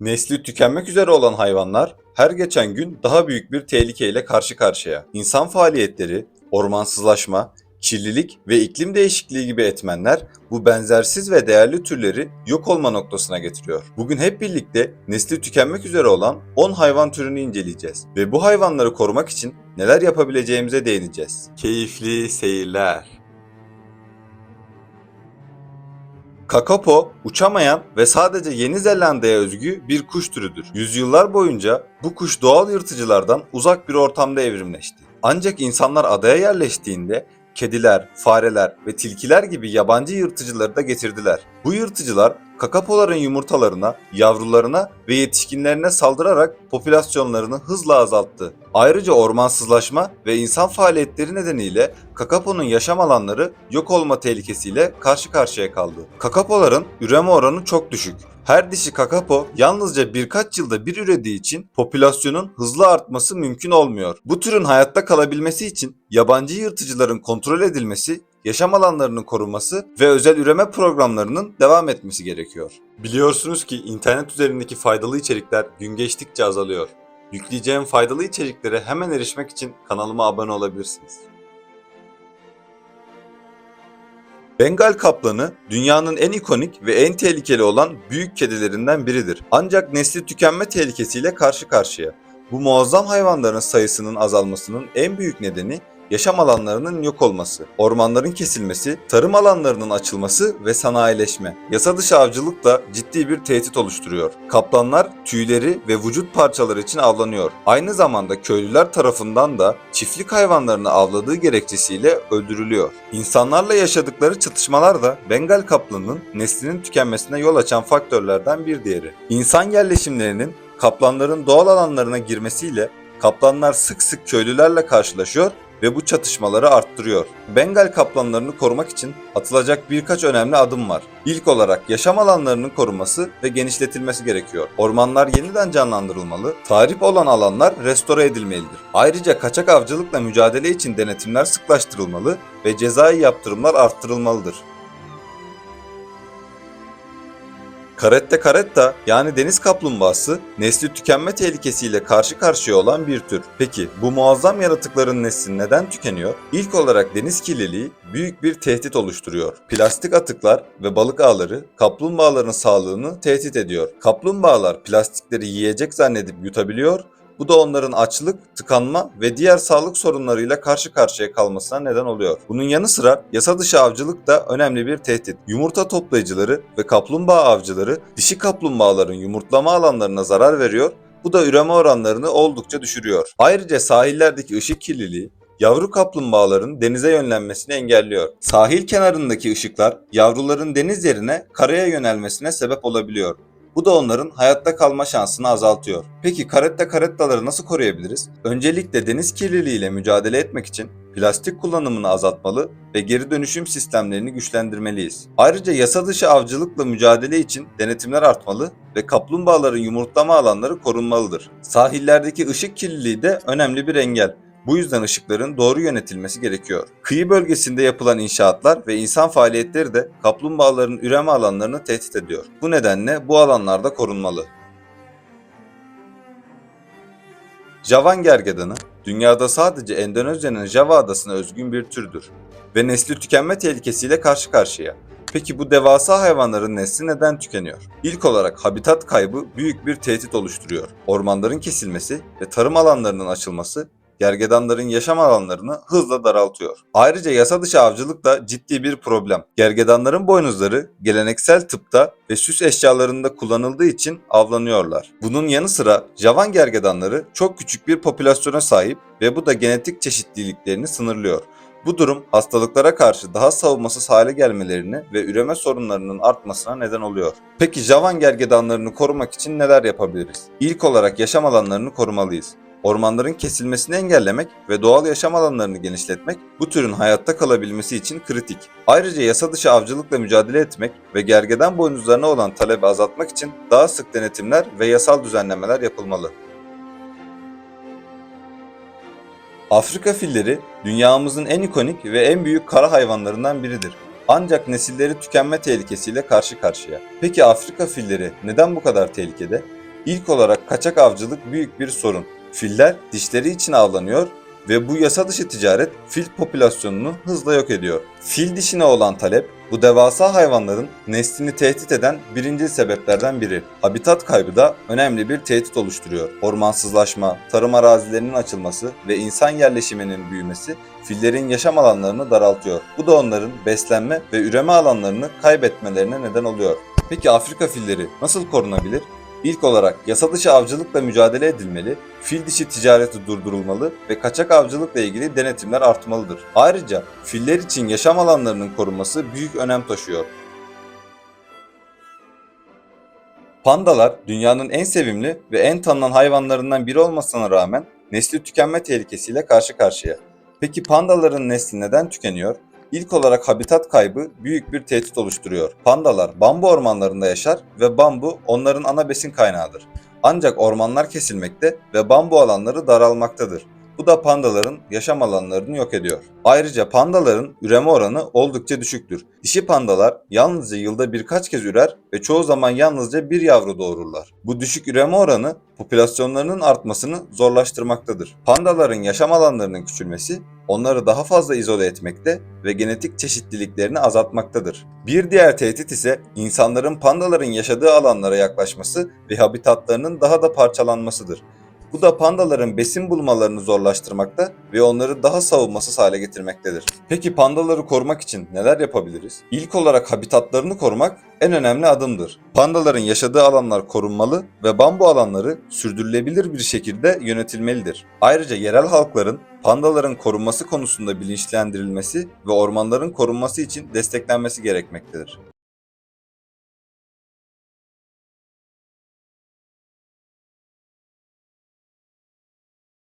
Nesli tükenmek üzere olan hayvanlar her geçen gün daha büyük bir tehlikeyle karşı karşıya. İnsan faaliyetleri, ormansızlaşma, kirlilik ve iklim değişikliği gibi etmenler bu benzersiz ve değerli türleri yok olma noktasına getiriyor. Bugün hep birlikte nesli tükenmek üzere olan 10 hayvan türünü inceleyeceğiz ve bu hayvanları korumak için neler yapabileceğimize değineceğiz. Keyifli seyirler. Kakapo, uçamayan ve sadece Yeni Zelanda'ya özgü bir kuş türüdür. Yüzyıllar boyunca bu kuş doğal yırtıcılardan uzak bir ortamda evrimleşti. Ancak insanlar adaya yerleştiğinde kediler, fareler ve tilkiler gibi yabancı yırtıcıları da getirdiler. Bu yırtıcılar kakapoların yumurtalarına, yavrularına ve yetişkinlerine saldırarak popülasyonlarını hızla azalttı. Ayrıca ormansızlaşma ve insan faaliyetleri nedeniyle kakaponun yaşam alanları yok olma tehlikesiyle karşı karşıya kaldı. Kakapoların üreme oranı çok düşük. Her dişi kakapo yalnızca birkaç yılda bir ürediği için popülasyonun hızlı artması mümkün olmuyor. Bu türün hayatta kalabilmesi için yabancı yırtıcıların kontrol edilmesi, yaşam alanlarının korunması ve özel üreme programlarının devam etmesi gerekiyor. Biliyorsunuz ki internet üzerindeki faydalı içerikler gün geçtikçe azalıyor. Yükleyeceğim faydalı içeriklere hemen erişmek için kanalıma abone olabilirsiniz. Bengal kaplanı dünyanın en ikonik ve en tehlikeli olan büyük kedilerinden biridir. Ancak nesli tükenme tehlikesiyle karşı karşıya. Bu muazzam hayvanların sayısının azalmasının en büyük nedeni yaşam alanlarının yok olması, ormanların kesilmesi, tarım alanlarının açılması ve sanayileşme. Yasa dışı avcılık da ciddi bir tehdit oluşturuyor. Kaplanlar tüyleri ve vücut parçaları için avlanıyor. Aynı zamanda köylüler tarafından da çiftlik hayvanlarını avladığı gerekçesiyle öldürülüyor. İnsanlarla yaşadıkları çatışmalar da Bengal kaplanının neslinin tükenmesine yol açan faktörlerden bir diğeri. İnsan yerleşimlerinin kaplanların doğal alanlarına girmesiyle kaplanlar sık sık köylülerle karşılaşıyor ve bu çatışmaları arttırıyor. Bengal kaplanlarını korumak için atılacak birkaç önemli adım var. İlk olarak yaşam alanlarının korunması ve genişletilmesi gerekiyor. Ormanlar yeniden canlandırılmalı, tahrip olan alanlar restore edilmelidir. Ayrıca kaçak avcılıkla mücadele için denetimler sıklaştırılmalı ve cezai yaptırımlar arttırılmalıdır. Caretta caretta yani deniz kaplumbağası nesli tükenme tehlikesiyle karşı karşıya olan bir tür. Peki bu muazzam yaratıkların nesli neden tükeniyor? İlk olarak deniz kirliliği büyük bir tehdit oluşturuyor. Plastik atıklar ve balık ağları kaplumbağaların sağlığını tehdit ediyor. Kaplumbağalar plastikleri yiyecek zannedip yutabiliyor bu da onların açlık, tıkanma ve diğer sağlık sorunlarıyla karşı karşıya kalmasına neden oluyor. Bunun yanı sıra yasa dışı avcılık da önemli bir tehdit. Yumurta toplayıcıları ve kaplumbağa avcıları dişi kaplumbağaların yumurtlama alanlarına zarar veriyor. Bu da üreme oranlarını oldukça düşürüyor. Ayrıca sahillerdeki ışık kirliliği yavru kaplumbağaların denize yönlenmesini engelliyor. Sahil kenarındaki ışıklar yavruların deniz yerine karaya yönelmesine sebep olabiliyor. Bu da onların hayatta kalma şansını azaltıyor. Peki karetta karettaları nasıl koruyabiliriz? Öncelikle deniz kirliliğiyle mücadele etmek için plastik kullanımını azaltmalı ve geri dönüşüm sistemlerini güçlendirmeliyiz. Ayrıca yasa dışı avcılıkla mücadele için denetimler artmalı ve kaplumbağaların yumurtlama alanları korunmalıdır. Sahillerdeki ışık kirliliği de önemli bir engel. Bu yüzden ışıkların doğru yönetilmesi gerekiyor. Kıyı bölgesinde yapılan inşaatlar ve insan faaliyetleri de kaplumbağaların üreme alanlarını tehdit ediyor. Bu nedenle bu alanlarda korunmalı. Javan gergedanı, dünyada sadece Endonezya'nın Java adasına özgün bir türdür ve nesli tükenme tehlikesiyle karşı karşıya. Peki bu devasa hayvanların nesli neden tükeniyor? İlk olarak habitat kaybı büyük bir tehdit oluşturuyor. Ormanların kesilmesi ve tarım alanlarının açılması gergedanların yaşam alanlarını hızla daraltıyor. Ayrıca yasa dışı avcılık da ciddi bir problem. Gergedanların boynuzları geleneksel tıpta ve süs eşyalarında kullanıldığı için avlanıyorlar. Bunun yanı sıra Javan gergedanları çok küçük bir popülasyona sahip ve bu da genetik çeşitliliklerini sınırlıyor. Bu durum hastalıklara karşı daha savunmasız hale gelmelerini ve üreme sorunlarının artmasına neden oluyor. Peki Javan gergedanlarını korumak için neler yapabiliriz? İlk olarak yaşam alanlarını korumalıyız. Ormanların kesilmesini engellemek ve doğal yaşam alanlarını genişletmek bu türün hayatta kalabilmesi için kritik. Ayrıca yasa dışı avcılıkla mücadele etmek ve gergedan boynuzlarına olan talebi azaltmak için daha sık denetimler ve yasal düzenlemeler yapılmalı. Afrika filleri dünyamızın en ikonik ve en büyük kara hayvanlarından biridir. Ancak nesilleri tükenme tehlikesiyle karşı karşıya. Peki Afrika filleri neden bu kadar tehlikede? İlk olarak kaçak avcılık büyük bir sorun. Filler dişleri için avlanıyor ve bu yasa dışı ticaret fil popülasyonunu hızla yok ediyor. Fil dişine olan talep bu devasa hayvanların neslini tehdit eden birinci sebeplerden biri. Habitat kaybı da önemli bir tehdit oluşturuyor. Ormansızlaşma, tarım arazilerinin açılması ve insan yerleşiminin büyümesi fillerin yaşam alanlarını daraltıyor. Bu da onların beslenme ve üreme alanlarını kaybetmelerine neden oluyor. Peki Afrika filleri nasıl korunabilir? İlk olarak yasa dışı avcılıkla mücadele edilmeli, fil dişi ticareti durdurulmalı ve kaçak avcılıkla ilgili denetimler artmalıdır. Ayrıca filler için yaşam alanlarının korunması büyük önem taşıyor. Pandalar dünyanın en sevimli ve en tanınan hayvanlarından biri olmasına rağmen nesli tükenme tehlikesiyle karşı karşıya. Peki pandaların nesli neden tükeniyor? İlk olarak habitat kaybı büyük bir tehdit oluşturuyor. Pandalar bambu ormanlarında yaşar ve bambu onların ana besin kaynağıdır. Ancak ormanlar kesilmekte ve bambu alanları daralmaktadır. Bu da pandaların yaşam alanlarını yok ediyor. Ayrıca pandaların üreme oranı oldukça düşüktür. Dişi pandalar yalnızca yılda birkaç kez ürer ve çoğu zaman yalnızca bir yavru doğururlar. Bu düşük üreme oranı popülasyonlarının artmasını zorlaştırmaktadır. Pandaların yaşam alanlarının küçülmesi onları daha fazla izole etmekte ve genetik çeşitliliklerini azaltmaktadır. Bir diğer tehdit ise insanların pandaların yaşadığı alanlara yaklaşması ve habitatlarının daha da parçalanmasıdır. Bu da pandaların besin bulmalarını zorlaştırmakta ve onları daha savunmasız hale getirmektedir. Peki pandaları korumak için neler yapabiliriz? İlk olarak habitatlarını korumak en önemli adımdır. Pandaların yaşadığı alanlar korunmalı ve bambu alanları sürdürülebilir bir şekilde yönetilmelidir. Ayrıca yerel halkların pandaların korunması konusunda bilinçlendirilmesi ve ormanların korunması için desteklenmesi gerekmektedir.